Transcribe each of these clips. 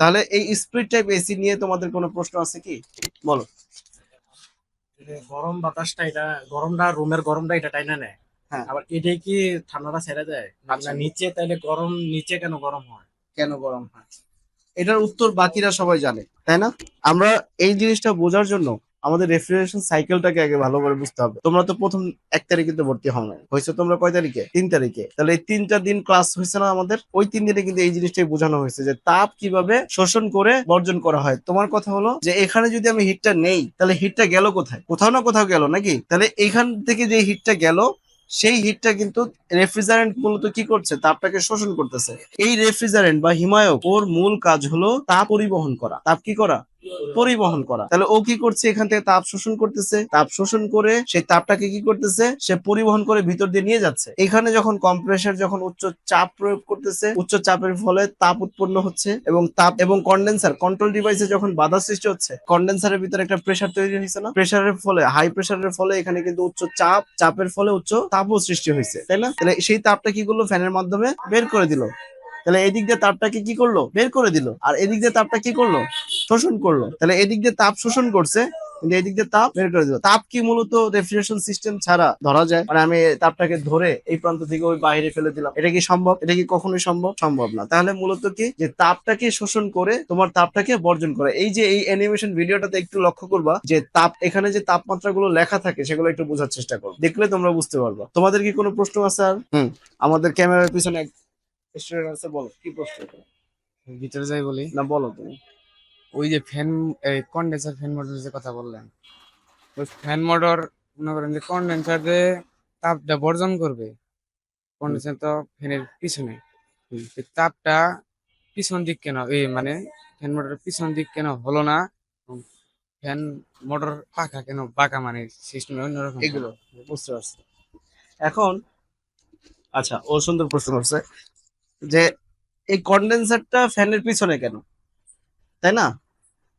তাহলে এই split type AC নিয়ে তোমাদের কোনো প্রশ্ন আছে কি? বলো। গরম বাতাসটা এটা গরমটা রুমের গরমটা এটা টাইনা নেয়। হ্যাঁ। আবার এটা কি ঠান্ডাটা ছেড়ে দেয়? আচ্ছা। নিচে তাইলে গরম নিচে কেন গরম হয়? কেন গরম হয়? এটার উত্তর বাকিরা সবাই জানে তাই না? আমরা এই জিনিসটা বোঝার জন্য আমাদের রেফ্রিজারেশন সাইকেলটাকে আগে ভালো করে বুঝতে হবে। তোমরা তো প্রথম এক তারিখে তো ভর্তি হও না হয়েছে তোমরা কয় তারিখে? তিন তারিখে। তাহলে এই তিনটা দিন ক্লাস হয়েছে না আমাদের? ওই তিন দিনে কিন্তু এই জিনিসটাই বোঝানো হয়েছে যে তাপ কীভাবে শোষণ করে বর্জন করা হয়। তোমার কথা হলো যে এখানে যদি আমি হিটটা নেই, তাহলে হিটটা গেল কোথায়? কোথাও না কোথাও গেল নাকি? তাহলে এখান থেকে যে হিটটা গেল, সেই হিটটা কিন্তু রেফ্রিজারেন্ট মূলত কি করছে? তাপটাকে শোষণ করতেছে। এই রেফ্রিজারেন্ট বা হিমায়ক ওর মূল কাজ হলো তাপ পরিবহন করা। তাপ কি করা? পরিবহন করা। তাহলে ও কি করছে? এখান থেকে তাপ শোষণ করতেছে। তাপ শোষণ করে সেই তাপটাকে কি করতেছে? সে পরিবহন করে ভিতর দিয়ে নিয়ে যাচ্ছে। এখানে যখন কম্প্রেসার যখন উচ্চ চাপ প্রয়োগ করতেছে, উচ্চ চাপের ফলে তাপ উৎপন্ন হচ্ছে এবং তাপ এবং কন্ডেন্সার কন্ট্রোল ডিভাইসে যখন বাধা সৃষ্টি হচ্ছে কন্ডেন্সারের ভিতরে একটা প্রেসার তৈরি হয়েছে না? প্রেসারের ফলে হাই প্রেসারের ফলে এখানে কিন্তু উচ্চ চাপ, চাপের ফলে উচ্চ তাপও সৃষ্টি হয়েছে। তাই না? তাহলে সেই তাপটা কি করল? ফ্যানের মাধ্যমে বের করে দিল। তাহলে এদিক দিয়ে তাপটাকে কি করল? বের করে দিল। আর এদিক দিয়ে তাপটা কি করল? শোষণ করল। তাহলে এদিক দিয়ে তাপ শোষণ করছে কিন্তু এদিক দিয়ে তাপ বের করে দিল। তাপ কি মূলত রেফ্রিজারেশন সিস্টেম ছাড়া ধরা যায়? মানে আমি তাপটাকে ধরে এই প্রান্ত থেকে ওই বাইরে ফেলে দিলাম। এটা কি সম্ভব? এটা কি কখনোই সম্ভব? সম্ভব না। তাহলে মূলত কি? যে তাপটাকে শোষণ করে তোমার তাপটাকে বর্জন করে। এই যে এই অ্যানিমেশন ভিডিওটাতে একটু লক্ষ্য করবা যে তাপ এখানে যে তাপমাত্রা গুলো লেখা থাকে সেগুলো একটু বোঝার চেষ্টা করো। দেখলে তোমরা বুঝতে পারবা। তোমাদের কি কোনো প্রশ্ন আছে আর? হুম। আমাদের ক্যামেরার পিছনে এক স্টুডেন্ট আছে বলো। কি প্রশ্ন? ভিতরে যাই বলি। না বলো তুমি। ওই যে ফ্যান কন্ডেন্সার ফ্যান মোটর যে কথা বললেন ওই ফ্যান মোটর মনে করেন যে কন্ডেন্সার যে তাপটা বর্জন করবে কন্ডেন্সার তো ফ্যানের পিছনে। তাপটা পিছন দিক কেন এই মানে ফ্যান মোটরের পিছন দিক কেন হলো না ফ্যান মোটর পাখা কেন বাঁকা মানে সিস্টেমে অন্যরকম এগুলো বুঝতে পারছি। এখন আচ্ছা ও সুন্দর প্রশ্ন করছে যে এই কন্ডেন্সারটা ফ্যানের পিছনে কেন? তাই না?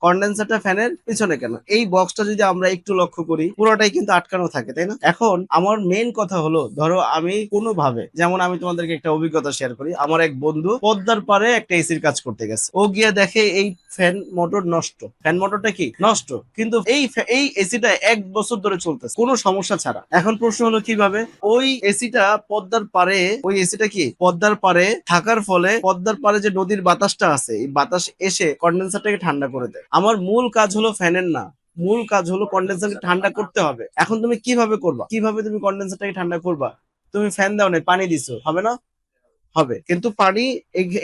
কন্ডেন্সারটা ফ্যানের পিছনে কেন? এই বক্সটা যদি আমরা একটু লক্ষ্য করি, পুরোটাই কিন্তু আটকানো থাকে, তাই না? এখন আমার মেইন কথা হলো, ধরো আমি কোনোভাবে, যেমন আমি তোমাদেরকে একটা অভিজ্ঞতা শেয়ার করি, আমার এক বন্ধু পদ্মার পারে একটা এসির কাজ করতে গেছে। ও গিয়ে দেখে এই ফ্যান মোটর নষ্ট। ফ্যান মোটরটা কি? নষ্ট। কিন্তু এই এই এসিটা এক বছর ধরে চলতেছে, কোনো সমস্যা ছাড়া। এখন প্রশ্ন হলো কীভাবে? ওই এসিটা পদ্মার পারে ওই এসিটা কি? পদ্মার পারে থাকার ফলে পদ্মার পারে যে নদীর বাতাসটা আছে, এই বাতাস এসে কন্ডেন্সারটাকে ঠান্ডা করে দেয়। আমার মূল কাজ হলো ফ্যানের না। মূল কাজ হলো কন্ডেন্সারকে ঠান্ডা করতে হবে। এখন তুমি কীভাবে করবা? কীভাবে তুমি কন্ডেন্সারটাকে ঠান্ডা করবা? তুমি ফ্যান দাও না পানি দিছো। হবে না? হবে। কিন্তু পানি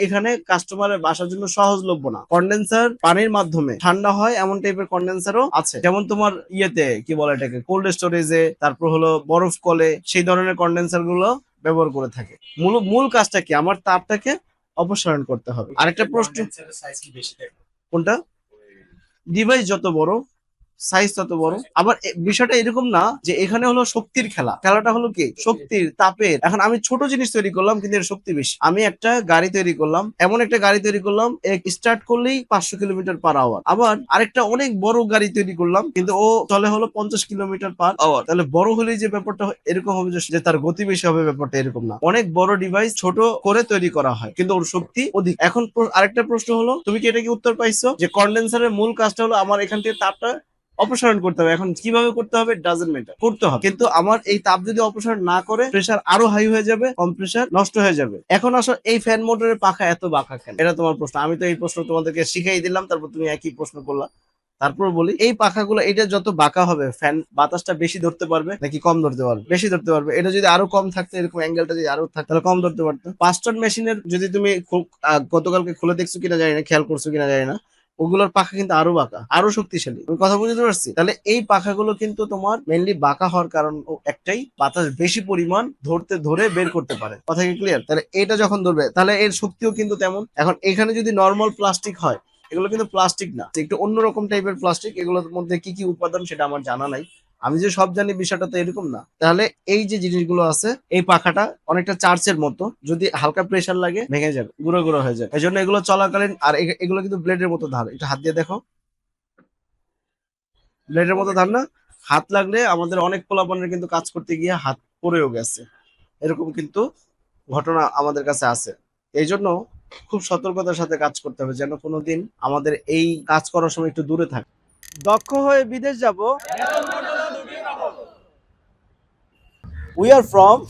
এখানে কাস্টমারের বাসার জন্য সহজলভ্য না। কন্ডেন্সার পানির মাধ্যমে ঠান্ডা হয় এমন টাইপের কন্ডেন্সারও আছে। যেমন তোমার ইয়েতে কি বলে এটাকে? কোল্ড স্টোরেজে তারপর হলো বরফ কলে সেই ধরনের কন্ডেন্সারগুলো ব্যবহার করে থাকে। মূল মূল কাজটা কি? আমার তাপটাকে অপসারণ করতে হবে। আরেকটা প্রশ্ন কোনটা? ডিভাইস যত বড় সাইজ তত বড়। আবার বিষয়টা এরকম না যে এখানে হলো শক্তির খেলা। খেলাটা হলো কি? শক্তির তাপের। এখন আমি ছোট জিনিস তৈরি করলাম কিন্তু এর শক্তি বেশি। আমি একটা গাড়ি তৈরি করলাম এমন একটা গাড়ি তৈরি করলাম স্টার্ট করলেই পাঁচশো কিলোমিটার পার আওয়ার আবার আরেকটা অনেক বড় গাড়ি তৈরি করলাম কিন্তু ও চলে হলো পঞ্চাশ কিলোমিটার পার আওয়ার তাহলে বড় হলেই যে ব্যাপারটা এরকম হবে যে- যে তার গতি বেশি হবে ব্যাপারটা এরকম না। অনেক বড় ডিভাইস ছোট করে তৈরি করা হয় কিন্তু ওর শক্তি অধিক। এখন আরেকটা প্রশ্ন হলো তুমি কি এটা কি উত্তর পাইছো? যে কন্ডেন্সারের মূল কাজটা হলো আমার এখান থেকে তাপটা অপসারণ করতে হবে। এখন কীভাবে করতে হবে? ডাজেন্ট ম্যাটার করতে হবে। কিন্তু আমার এই তাপ যদি অপসারণ না করে প্রেসার আরও হাই হয়ে যাবে কম্প্রেসার নষ্ট হয়ে যাবে। এখন আসো, এই ফ্যান মোটরের পাখা এত বাঁকা কেন? এটা তোমার প্রশ্ন। আমি তো এই প্রশ্ন তোমাদেরকে শিখাই দিলাম, তারপর তুমি একই প্রশ্ন করলা। তারপর বলি, এই পাখাগুলো, এটা যত বাঁকা হবে ফ্যান বাতাসটা বেশি ধরতে পারবে, নাকি কম ধরতে পারবে? বেশি ধরতে পারবে। এটা যদি আরও কম থাকতো, এরকম অ্যাঙ্গেলটা যদি আরও থাকতো, তাহলে কম ধরতে পারতো। পাঁচটন মেশিনের যদি তুমি গতকালকে খুলে দেখছ কিনা জানি না, খেয়াল করছ কিনা জানি না ওগুলোর পাখা কিন্তু আরও বাঁকা, আরও শক্তিশালী। আমি কথা বুঝতে পারছি? তাহলে এই পাখাগুলো কিন্তু তোমার মেনলি বাঁকা হওয়ার কারণ একটাই, বাতাস বেশি পরিমাণ ধরতে ধরে বের করতে পারে। কথা কি ক্লিয়ার তাহলে এটা যখন ধরবে, তাহলে এর শক্তিও কিন্তু তেমন। এখন এখানে যদি নর্মাল প্লাস্টিক হয়, এগুলো কিন্তু প্লাস্টিক না। একটু অন্যরকম টাইপের প্লাস্টিক এগুলোর মধ্যে কি কি উপাদান সেটা আমার জানা নাই। আমি যে সব জানি বিষয়টা তো এরকম না। তাহলে এই যে জিনিসগুলো আছে, এই পাখাটা অনেকটা চার্চের মতো, যদি হালকা প্রেশার লাগে, ভেঙে যাবে, গুঁড়ো গুঁড়ো হয়ে যায় এই জন্য এগুলো চলাকালীন, আর এগুলো কিন্তু ব্লেডের মতো ধার। এটা হাত দিয়ে দেখো। ব্লেডের মতো ধার না? হাত লাগলে আমাদের অনেক পোলাপানের কিন্তু কাজ করতে গিয়ে হাত পড়েও গেছে। এরকম কিন্তু ঘটনা আমাদের কাছে আছে। এই জন্য খুব সতর্কতার সাথে কাজ করতে হবে, যেন কোনোদিন আমাদের এই কাজ করার সময় একটু দূরে থাকে। দক্ষ হয়ে বিদেশ যাব। We are from